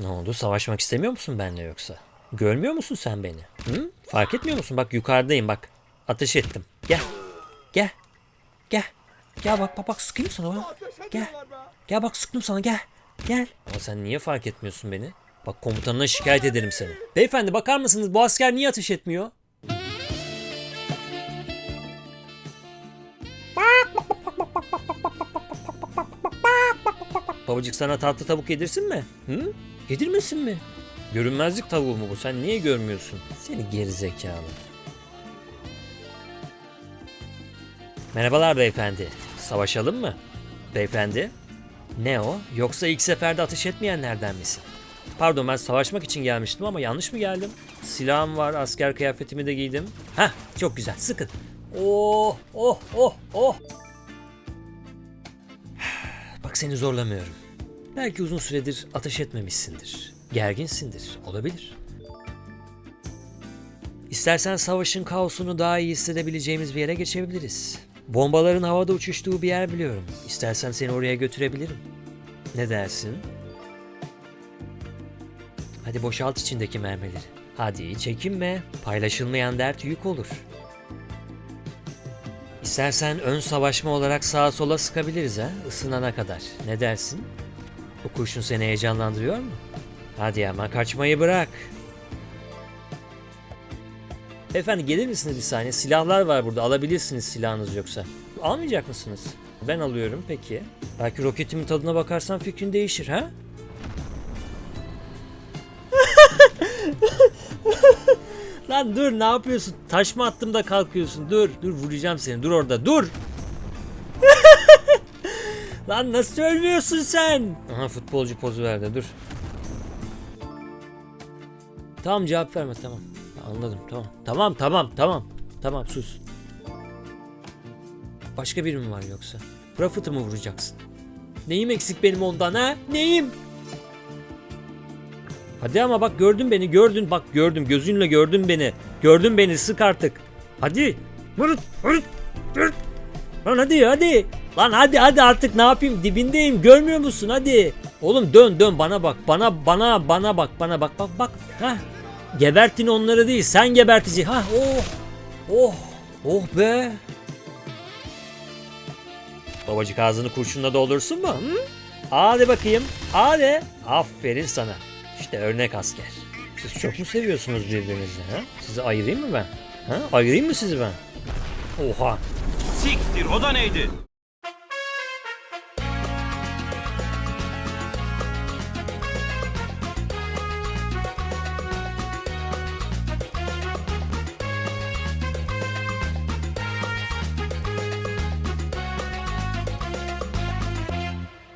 Ne oldu? Savaşmak istemiyor musun benimle yoksa? Görmüyor musun sen beni? Hı? Fark etmiyor musun? Bak yukarıdayım bak. Ateş ettim. Gel. Gel. Gel. Gel bak bak bak sıkayım sana bak. Gel. Gel bak sıktım sana gel. Gel. Ama sen niye fark etmiyorsun beni? Bak komutanına şikayet ederim seni. Beyefendi bakar mısınız bu asker niye ateş etmiyor? Babacık sana tatlı tavuk yedirsin mi? Hı? Yedirmesin mi? Görünmezlik tavuğu mu bu? Sen niye görmüyorsun? Seni gerizekalı. Merhabalar beyefendi. Savaşalım mı? Beyefendi? Ne o? Yoksa ilk seferde ateş etmeyenlerden misin? Pardon ben savaşmak için gelmiştim ama yanlış mı geldim? Silahım var, asker kıyafetimi de giydim. Hah çok güzel sıkın. Oh oh oh oh. Bak seni zorlamıyorum. Belki uzun süredir ateş etmemişsindir. Gerginsindir. Olabilir. İstersen savaşın kaosunu daha iyi hissedebileceğimiz bir yere geçebiliriz. Bombaların havada uçuştuğu bir yer biliyorum. İstersen seni oraya götürebilirim. Ne dersin? Hadi boşalt içindeki mermileri. Hadi çekinme. Paylaşılmayan dert yük olur. İstersen ön savaşma olarak sağa sola sıkabiliriz ha, ısınana kadar. Ne dersin? Bu kurşun seni heyecanlandırıyor mu? Hadi ama kaçmayı bırak. Efendim gelir misiniz bir saniye? Silahlar var burada. Alabilirsiniz silahınız yoksa. Almayacak mısınız? Ben alıyorum peki. Belki roketimin tadına bakarsan fikrin değişir ha? Lan dur ne yapıyorsun? Taş mı attım da kalkıyorsun? Dur. Dur vuracağım seni. Dur orada. Dur. Lan nasıl ölmüyorsun sen? Aha futbolcu pozu verdi. Dur. Tamam cevap verme tamam. Anladım tamam. Tamam tamam tamam. Tamam sus. Başka biri mi var yoksa? Prophet'ı mı vuracaksın? Neyim eksik benim ondan ha? Neyim? Hadi ama bak gördün beni gördün bak gördüm gözünle gördün beni. Gördün beni sık artık. Hadi. Vur vur vur. Lan hadi hadi. Lan hadi hadi artık ne yapayım dibindeyim görmüyor musun hadi. Oğlum dön dön bana bak bana bana bana bak bana bak bak bak. Hah. Gebertin onları değil sen gebertici. Ha oh. Oh. Oh be. Babacık ağzını kurşunla doldursun mu? Hı? Hadi bakayım. Hadi. Aferin sana. İşte örnek asker. Siz çok mu seviyorsunuz birbirinizi? Ha? Sizi ayırayım mı ben? Ha? Ayırayım mı sizi ben? Oha. Siktir o da neydi?